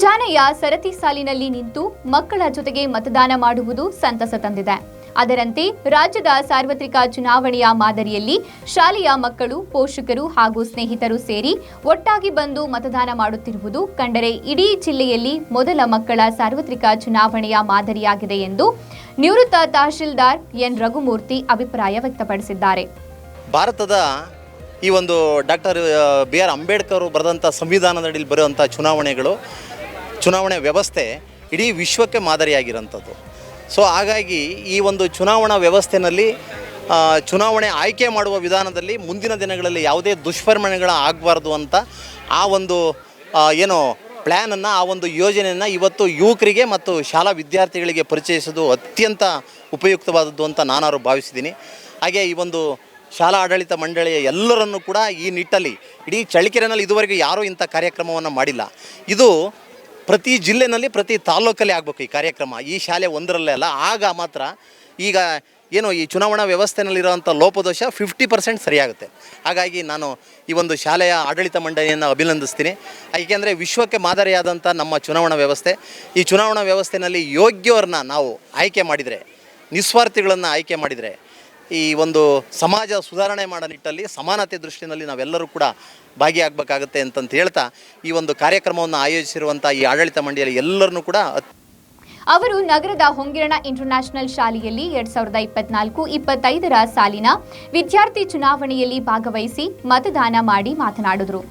ಶಾಲೆಯ ಸರತಿ ಸಾಲಿನಲ್ಲಿ ನಿಂತು ಮಕ್ಕಳ ಜೊತೆಗೆ ಮತದಾನ ಮಾಡುವುದು ಸಂತಸ ತಂದಿದೆ. ಅದರಂತೆ ರಾಜ್ಯದ ಸಾರ್ವತ್ರಿಕ ಚುನಾವಣೆಯ ಮಾದರಿಯಲ್ಲಿ ಶಾಲೆಯ ಮಕ್ಕಳು, ಪೋಷಕರು ಹಾಗೂ ಸ್ನೇಹಿತರು ಸೇರಿ ಒಟ್ಟಾಗಿ ಬಂದು ಮತದಾನ ಮಾಡುತ್ತಿರುವುದು ಕಂಡರೆ ಇಡೀ ಜಿಲ್ಲೆಯಲ್ಲಿ ಮೊದಲ ಮಕ್ಕಳ ಸಾರ್ವತ್ರಿಕ ಚುನಾವಣೆಯ ಮಾದರಿಯಾಗಿದೆ ಎಂದು ನಿವೃತ್ತ ತಹಶೀಲ್ದಾರ್ ಎನ್. ರಘುಮೂರ್ತಿ ಅಭಿಪ್ರಾಯ ವ್ಯಕ್ತಪಡಿಸಿದ್ದಾರೆ. ಭಾರತದ ಈ ಒಂದು ಡಾಕ್ಟರ್ ಬಿ. ಆರ್. ಅಂಬೇಡ್ಕರ್ ಬರೆದಂಥ ಸಂವಿಧಾನದಡಿಯಲ್ಲಿ ಬರುವಂಥ ಚುನಾವಣೆಗಳು ಚುನಾವಣೆ ವ್ಯವಸ್ಥೆ ಇಡೀ ವಿಶ್ವಕ್ಕೆ ಮಾದರಿಯಾಗಿರೋಂಥದ್ದು ಸೊ ಹಾಗಾಗಿ ಈ ಒಂದು ಚುನಾವಣಾ ವ್ಯವಸ್ಥೆಯಲ್ಲಿ ಚುನಾವಣೆ ಆಯ್ಕೆ ಮಾಡುವ ವಿಧಾನದಲ್ಲಿ ಮುಂದಿನ ದಿನಗಳಲ್ಲಿ ಯಾವುದೇ ದುಷ್ಪರಿಣಾಮಗಳು ಆಗಬಾರ್ದು ಅಂತ ಆ ಒಂದು ಏನು ಪ್ಲ್ಯಾನನ್ನು ಆ ಒಂದು ಯೋಜನೆಯನ್ನು ಇವತ್ತು ಯುವಕರಿಗೆ ಮತ್ತು ಶಾಲಾ ವಿದ್ಯಾರ್ಥಿಗಳಿಗೆ ಪರಿಚಯಿಸೋದು ಅತ್ಯಂತ ಉಪಯುಕ್ತವಾದದ್ದು ಅಂತ ನಾನಾರು ಭಾವಿಸಿದ್ದೀನಿ. ಹಾಗೆ ಈ ಒಂದು ಶಾಲಾ ಆಡಳಿತ ಮಂಡಳಿಯ ಎಲ್ಲರನ್ನೂ ಕೂಡ ಈ ನಿಟ್ಟಲ್ಲಿ, ಇಡೀ ಚಳ್ಳಕೆರೆನಲ್ಲಿ ಇದುವರೆಗೂ ಯಾರೂ ಇಂಥ ಕಾರ್ಯಕ್ರಮವನ್ನು ಮಾಡಿಲ್ಲ. ಇದು ಪ್ರತಿ ಜಿಲ್ಲೆನಲ್ಲಿ ಪ್ರತಿ ತಾಲ್ಲೂಕಲ್ಲಿ ಆಗಬೇಕು ಈ ಕಾರ್ಯಕ್ರಮ. ಈ ಶಾಲೆ ಒಂದರಲ್ಲೇ ಅಲ್ಲ, ಆಗ ಮಾತ್ರ ಈಗ ಏನು ಈ ಚುನಾವಣಾ ವ್ಯವಸ್ಥೆಯಲ್ಲಿರುವಂಥ ಲೋಪದೋಷ ಫಿಫ್ಟಿ ಪರ್ಸೆಂಟ್ ಸರಿಯಾಗುತ್ತೆ. ಹಾಗಾಗಿ ನಾನು ಈ ಒಂದು ಶಾಲೆಯ ಆಡಳಿತ ಮಂಡಳಿಯನ್ನು ಅಭಿನಂದಿಸ್ತೀನಿ. ಏಕೆಂದರೆ ವಿಶ್ವಕ್ಕೆ ಮಾದರಿಯಾದಂಥ ನಮ್ಮ ಚುನಾವಣಾ ವ್ಯವಸ್ಥೆ, ಈ ಚುನಾವಣಾ ವ್ಯವಸ್ಥೆಯಲ್ಲಿ ಯೋಗ್ಯವರನ್ನ ನಾವು ಆಯ್ಕೆ ಮಾಡಿದರೆ, ನಿಸ್ವಾರ್ಥಿಗಳನ್ನು ಆಯ್ಕೆ ಮಾಡಿದರೆ ಈ ಒಂದು ಸಮಾಜ ಸುಧಾರಣೆ ಮಾಡೋ ನಿಟ್ಟಲ್ಲಿ, ಸಮಾನತೆ ದೃಷ್ಟಿನಲ್ಲಿ ನಾವೆಲ್ಲರೂ ಕೂಡ ಭಾಗಿಯಾಗಬೇಕಾಗತ್ತೆ ಅಂತಂತ ಹೇಳ್ತಾ ಈ ಒಂದು ಕಾರ್ಯಕ್ರಮವನ್ನು ಆಯೋಜಿಸಿರುವಂಥ ಈ ಆಡಳಿತ ಮಂಡಳಿಯಲ್ಲಿ ಎಲ್ಲರನ್ನೂ ಕೂಡ ಅವರು ನಗರದ ಹೊಂಗಿರಣ ಇಂಟರ್ನ್ಯಾಷನಲ್ ಶಾಲೆಯಲ್ಲಿ ಎರಡ್ ಸಾವಿರದ ಇಪ್ಪತ್ನಾಲ್ಕು ಇಪ್ಪತ್ತೈದರ ಸಾಲಿನ ವಿದ್ಯಾರ್ಥಿ ಚುನಾವಣೆಯಲ್ಲಿ ಭಾಗವಹಿಸಿ ಮತದಾನ ಮಾಡಿ ಮಾತನಾಡಿದರು.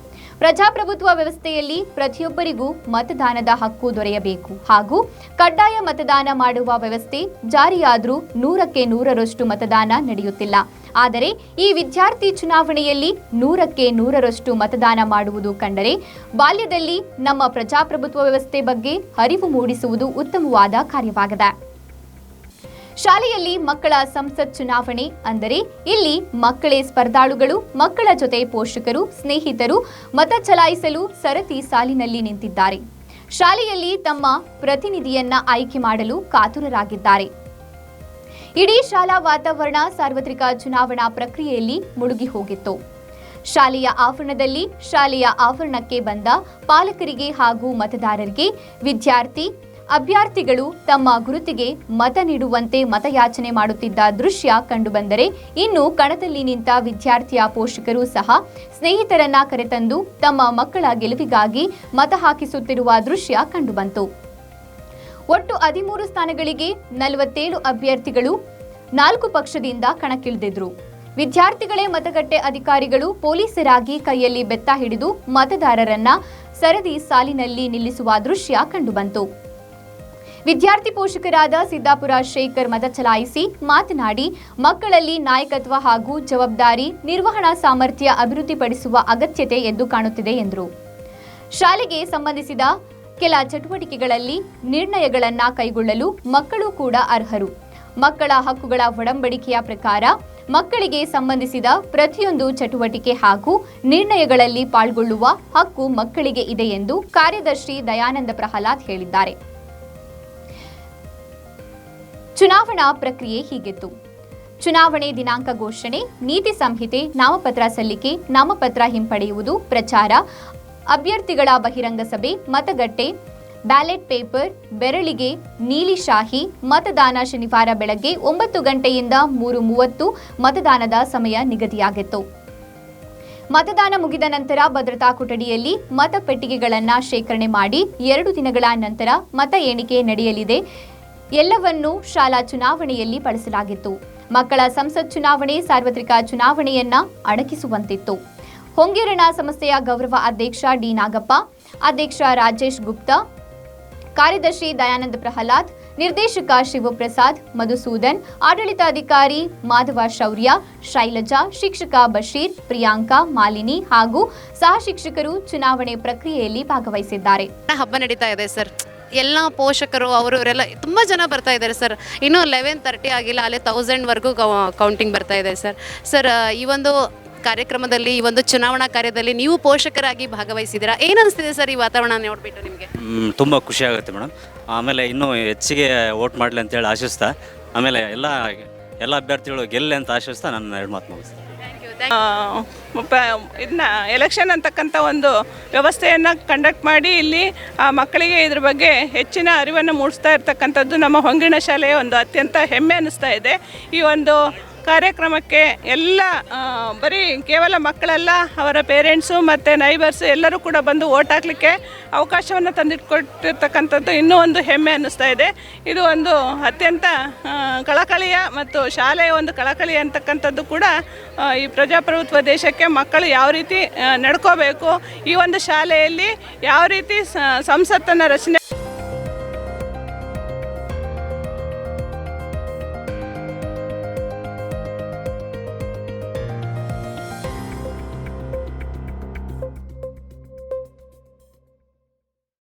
ಪ್ರಜಾಪ್ರಭುತ್ವ ವ್ಯವಸ್ಥೆಯಲ್ಲಿ ಪ್ರತಿಯೊಬ್ಬರಿಗೂ ಮತದಾನದ ಹಕ್ಕು ದೊರೆಯಬೇಕು. ಹಾಗೂ ಕಡ್ಡಾಯ ಮತದಾನ ಮಾಡುವ ವ್ಯವಸ್ಥೆ ಜಾರಿಯಾದರೂ ನೂರಕ್ಕೆ ನೂರರಷ್ಟು ಮತದಾನ ನಡೆಯುತ್ತಿಲ್ಲ. ಆದರೆ ಈ ವಿದ್ಯಾರ್ಥಿ ಚುನಾವಣೆಯಲ್ಲಿ ನೂರಕ್ಕೆ ನೂರರಷ್ಟು ಮತದಾನ ಮಾಡುವುದು ಕಂಡರೆ ಬಾಲ್ಯದಲ್ಲಿ ನಮ್ಮ ಪ್ರಜಾಪ್ರಭುತ್ವ ವ್ಯವಸ್ಥೆ ಬಗ್ಗೆ ಅರಿವು ಮೂಡಿಸುವುದು ಉತ್ತಮವಾದ ಕಾರ್ಯವಾಗಿದೆ. ಶಾಲೆಯಲ್ಲಿ ಮಕ್ಕಳ ಸಂಸತ್ ಚುನಾವಣೆ, ಅಂದರೆ ಇಲ್ಲಿ ಮಕ್ಕಳೇ ಸ್ಪರ್ಧಾಳುಗಳು, ಮಕ್ಕಳ ಜೊತೆ ಪೋಷಕರು, ಸ್ನೇಹಿತರು, ಮತ ಚಲಾಯಿಸಲು ಸರತಿ ಸಾಲಿನಲ್ಲಿ ನಿಂತಿದ್ದಾರೆ. ಶಾಲೆಯಲ್ಲಿ ತಮ್ಮ ಪ್ರತಿನಿಧಿಯನ್ನ ಆಯ್ಕೆ ಮಾಡಲು ಕಾತುರರಾಗಿದ್ದಾರೆ. ಇಡೀ ಶಾಲಾ ವಾತಾವರಣ ಸಾರ್ವತ್ರಿಕ ಚುನಾವಣಾ ಪ್ರಕ್ರಿಯೆಯಲ್ಲಿ ಮುಳುಗಿ ಹೋಗಿತ್ತು. ಶಾಲೆಯ ಆವರಣದಲ್ಲಿ, ಶಾಲೆಯ ಆವರಣಕ್ಕೆ ಬಂದ ಪಾಲಕರಿಗೆ ಹಾಗೂ ಮತದಾರರಿಗೆ ವಿದ್ಯಾರ್ಥಿ ಅಭ್ಯರ್ಥಿಗಳು ತಮ್ಮ ಗುರುತಿಗೆ ಮತ ನೀಡುವಂತೆ ಮತಯಾಚನೆ ಮಾಡುತ್ತಿದ್ದ ದೃಶ್ಯ ಕಂಡುಬಂದರೆ ಇನ್ನು ಕಣದಲ್ಲಿ ನಿಂತ ವಿದ್ಯಾರ್ಥಿಯ ಪೋಷಕರು ಸಹ ಸ್ನೇಹಿತರನ್ನ ಕರೆತಂದು ತಮ್ಮ ಮಕ್ಕಳ ಗೆಲುವಿಗಾಗಿ ಮತ ಹಾಕಿಸುತ್ತಿರುವ ದೃಶ್ಯ ಕಂಡುಬಂತು. ಒಟ್ಟು ಹದಿಮೂರು ಸ್ಥಾನಗಳಿಗೆ ನಲವತ್ತೇಳು ಅಭ್ಯರ್ಥಿಗಳು ನಾಲ್ಕು ಪಕ್ಷದಿಂದ ಕಣಕ್ಕಿಳಿದಿದ್ರು. ವಿದ್ಯಾರ್ಥಿಗಳೇ ಮತಗಟ್ಟೆ ಅಧಿಕಾರಿಗಳು ಪೊಲೀಸರಾಗಿ ಕೈಯಲ್ಲಿ ಬೆತ್ತ ಹಿಡಿದು ಮತದಾರರನ್ನ ಸರದಿ ಸಾಲಿನಲ್ಲಿ ನಿಲ್ಲಿಸುವ ದೃಶ್ಯ ಕಂಡುಬಂತು. ವಿದ್ಯಾರ್ಥಿ ಪೋಷಕರಾದ ಸಿದ್ದಾಪುರ ಶೇಖರ್ ಮತ ಚಲಾಯಿಸಿ ಮಾತನಾಡಿ, ಮಕ್ಕಳಲ್ಲಿ ನಾಯಕತ್ವ ಹಾಗೂ ಜವಾಬ್ದಾರಿ, ನಿರ್ವಹಣಾ ಸಾಮರ್ಥ್ಯ ಅಭಿವೃದ್ಧಿಪಡಿಸುವ ಅಗತ್ಯತೆ ಎದ್ದು ಕಾಣುತ್ತಿದೆ ಎಂದರು. ಶಾಲೆಗೆ ಸಂಬಂಧಿಸಿದ ಕೆಲ ಚಟುವಟಿಕೆಗಳಲ್ಲಿ ನಿರ್ಣಯಗಳನ್ನು ಕೈಗೊಳ್ಳಲು ಮಕ್ಕಳು ಕೂಡ ಅರ್ಹರು. ಮಕ್ಕಳ ಹಕ್ಕುಗಳ ಒಡಂಬಡಿಕೆಯ ಪ್ರಕಾರ ಮಕ್ಕಳಿಗೆ ಸಂಬಂಧಿಸಿದ ಪ್ರತಿಯೊಂದು ಚಟುವಟಿಕೆ ಹಾಗೂ ನಿರ್ಣಯಗಳಲ್ಲಿ ಪಾಲ್ಗೊಳ್ಳುವ ಹಕ್ಕು ಮಕ್ಕಳಿಗೆ ಇದೆ ಎಂದು ಕಾರ್ಯದರ್ಶಿ ದಯಾನಂದ ಪ್ರಹ್ಲಾದ್ ಹೇಳಿದ್ದಾರೆ. ಚುನಾವಣಾ ಪ್ರಕ್ರಿಯೆ ಹೀಗಿತ್ತು. ಚುನಾವಣೆ ದಿನಾಂಕ ಘೋಷಣೆ, ನೀತಿ ಸಂಹಿತೆ, ನಾಮಪತ್ರ ಸಲ್ಲಿಕೆ, ನಾಮಪತ್ರ ಹಿಂಪಡೆಯುವುದು, ಪ್ರಚಾರ, ಅಭ್ಯರ್ಥಿಗಳ ಬಹಿರಂಗ ಸಭೆ, ಮತಗಟ್ಟೆ, ಬ್ಯಾಲೆಟ್ ಪೇಪರ್, ಬೆರಳಿಗೆ ನೀಲಿ ಶಾಹಿ, ಮತದಾನ ಶನಿವಾರ ಬೆಳಗ್ಗೆ ಒಂಬತ್ತು ಗಂಟೆಯಿಂದ ಮೂರು ಮೂವತ್ತು ಮತದಾನದ ಸಮಯ ನಿಗದಿಯಾಗಿತ್ತು. ಮತದಾನ ಮುಗಿದ ನಂತರ ಭದ್ರತಾ ಕೊಠಡಿಯಲ್ಲಿ ಮತಪೆಟ್ಟಿಗೆಗಳನ್ನು ಶೇಖರಣೆ ಮಾಡಿ ಎರಡು ದಿನಗಳ ನಂತರ ಮತ ಎಣಿಕೆ ನಡೆಯಲಿದೆ. ಎಲ್ಲವನ್ನೂ ಶಾಲಾ ಚುನಾವಣೆಯಲ್ಲಿ ಬಳಸಲಾಗಿತ್ತು. ಮಕ್ಕಳ ಸಂಸತ್ ಚುನಾವಣೆ ಸಾರ್ವತ್ರಿಕ ಚುನಾವಣೆಯನ್ನ ಅಡಕಿಸುವಂತಿತ್ತು ಹೊಂಗೇರಣ ಸಂಸ್ಥೆಯ ಗೌರವ ಅಧ್ಯಕ್ಷ ಡಿ ನಾಗಪ್ಪ, ಅಧ್ಯಕ್ಷ ರಾಜೇಶ್ ಗುಪ್ತಾ, ಕಾರ್ಯದರ್ಶಿ ದಯಾನಂದ ಪ್ರಹ್ಲಾದ್, ನಿರ್ದೇಶಕ ಶಿವಪ್ರಸಾದ್, ಮಧುಸೂದನ್, ಆಡಳಿತಾಧಿಕಾರಿ ಮಾಧವ ಶೌರ್ಯ, ಶೈಲಜಾ, ಶಿಕ್ಷಕ ಬಶೀರ್, ಪ್ರಿಯಾಂಕಾ, ಮಾಲಿನಿ ಹಾಗೂ ಸಹ ಶಿಕ್ಷಕರು ಚುನಾವಣೆ ಪ್ರಕ್ರಿಯೆಯಲ್ಲಿ ಭಾಗವಹಿಸಿದ್ದಾರೆ. ಹಬ್ಬ ನಡೀತಾ ಇದೆ ಸರ್. ಎಲ್ಲ ಪೋಷಕರು ಅವರು ಇವರೆಲ್ಲ ತುಂಬ ಜನ ಬರ್ತಾ ಇದ್ದಾರೆ ಸರ್. ಇನ್ನೂ ಲೆವೆನ್ ತರ್ಟಿ ಆಗಿಲ್ಲ, ಅಲ್ಲೇ ತೌಸಂಡ್ವರೆಗೂ ಕೌಂಟಿಂಗ್ ಬರ್ತಾ ಇದೆ ಸರ್. ಸರ್ ಈ ಒಂದು ಕಾರ್ಯಕ್ರಮದಲ್ಲಿ, ಈ ಒಂದು ಚುನಾವಣಾ ಕಾರ್ಯದಲ್ಲಿ ನೀವು ಪೋಷಕರಾಗಿ ಭಾಗವಹಿಸಿದ್ದೀರಾ? ಏನು ಅನಿಸ್ತಿದೆ ಸರ್ ಈ ವಾತಾವರಣ ನೋಡಿಬಿಟ್ಟು ನಿಮಗೆ? ತುಂಬ ಖುಷಿ ಆಗುತ್ತೆ ಮೇಡಮ್. ಆಮೇಲೆ ಇನ್ನೂ ಹೆಚ್ಚಿಗೆ ವೋಟ್ ಮಾಡಲಿ ಅಂತೇಳಿ ಆಶಿಸ್ತಾ, ಆಮೇಲೆ ಎಲ್ಲ ಎಲ್ಲ ಅಭ್ಯರ್ಥಿಗಳು ಗೆಲ್ಲಿ ಅಂತ ಆಶಿಸ್ತಾ ನನ್ನ ಎರಡು ಮಾತು ಮುಗಿಸ್ತೀನಿ. ಇದನ್ನ ಎಲೆಕ್ಷನ್ ಅಂತಕ್ಕಂಥ ಒಂದು ವ್ಯವಸ್ಥೆಯನ್ನು ಕಂಡಕ್ಟ್ ಮಾಡಿ ಇಲ್ಲಿ ಆ ಮಕ್ಕಳಿಗೆ ಇದ್ರ ಬಗ್ಗೆ ಹೆಚ್ಚಿನ ಅರಿವನ್ನು ಮೂಡಿಸ್ತಾ ಇರ್ತಕ್ಕಂಥದ್ದು ನಮ್ಮ ಹೊಂಗಿಣ ಶಾಲೆಯ ಒಂದು ಅತ್ಯಂತ ಹೆಮ್ಮೆ ಅನ್ನಿಸ್ತಾ ಇದೆ. ಈ ಒಂದು ಕಾರ್ಯಕ್ರಮಕ್ಕೆ ಎಲ್ಲ ಬರೀ ಕೇವಲ ಮಕ್ಕಳೆಲ್ಲ, ಅವರ ಪೇರೆಂಟ್ಸು ಮತ್ತು ನೈಬರ್ಸು ಎಲ್ಲರೂ ಕೂಡ ಬಂದು ಓಟ್ ಹಾಕಲಿಕ್ಕೆ ಅವಕಾಶವನ್ನು ತಂದಿಟ್ಕೊಟ್ಟಿರ್ತಕ್ಕಂಥದ್ದು ಇನ್ನೂ ಒಂದು ಹೆಮ್ಮೆ ಅನ್ನಿಸ್ತಾ ಇದೆ. ಇದು ಒಂದು ಅತ್ಯಂತ ಕಳಕಳಿಯ ಮತ್ತು ಶಾಲೆಯ ಒಂದು ಕಳಕಳಿ ಅಂತಕ್ಕಂಥದ್ದು ಕೂಡ ಈ ಪ್ರಜಾಪ್ರಭುತ್ವ ದೇಶಕ್ಕೆ ಮಕ್ಕಳು ಯಾವ ರೀತಿ ನಡ್ಕೋಬೇಕು, ಈ ಒಂದು ಶಾಲೆಯಲ್ಲಿ ಯಾವ ರೀತಿ ಸಂಸತ್ತನ್ನು ರಚನೆ